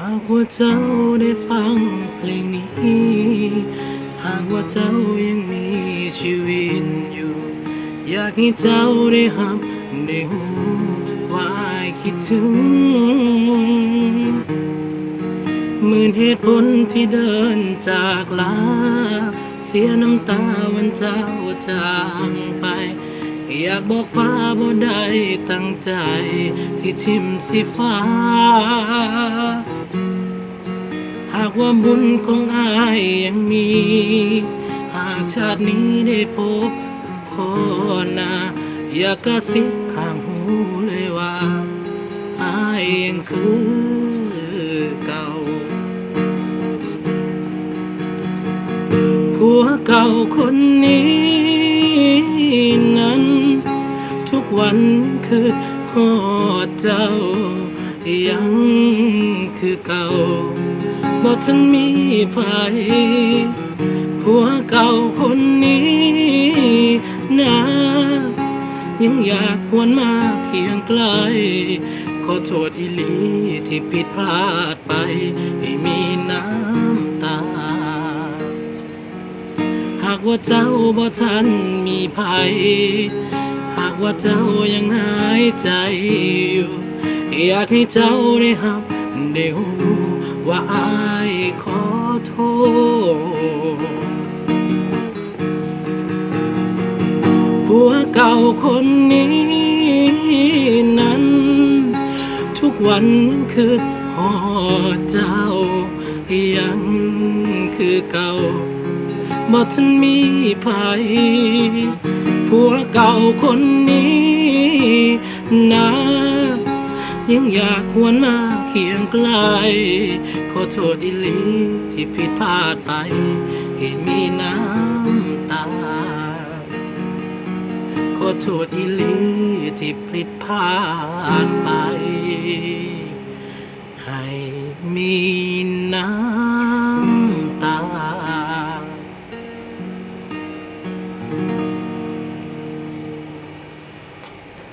ากว่าเจ้าได้ฟังเพลงนี้ หากว่าเจ้ายังมีชีวิตอยู่ อยากให้เจ้าได้หับได้หูว่าคิดถึงหมื่นเหตุผลที่เดินจากลา เสียน้ำตาวันเจ้าจางไป อยากบอกฟ้าบ่ได้ตั้งใจ ที่ทิมสิฟ้าากว่าบุญของอายยังมี หากชาตินี้ได้พบพ่อนาอยากกระซิบข้างหูเลยว่าอายยังคือเก่าผัวเก่าคนนี้นั้น ทุกวันคือหอดเจ้า ยังคือเก่า บอกฉันมีภัยผัวเก่าคนนี้นะยังอยากหวนมาเคียงใกล ขอโทษอีหลีที่ผิดพลาดไปให้มีน้ำตา หากว่าเจ้าบ่ทันมีภัย หากว่าเจ้ายังหายใจอยู่ อยากให้เจ้าได้หับได้หูว่ ว่าอายขอโทษผัวเก่าคนนี้นั้น ทุกวันคือหอเจ้า ยังคือเก่าบ่ทันมีภัยผัวเก่าคนนี้นะยังอยากวนมา คียงใกล้ขอโทษอีลีที่ผิดพลาดไปให้มีน้ำตา ขอโทษอีลีที่ผิดพลาดไป ให้มีน้ำ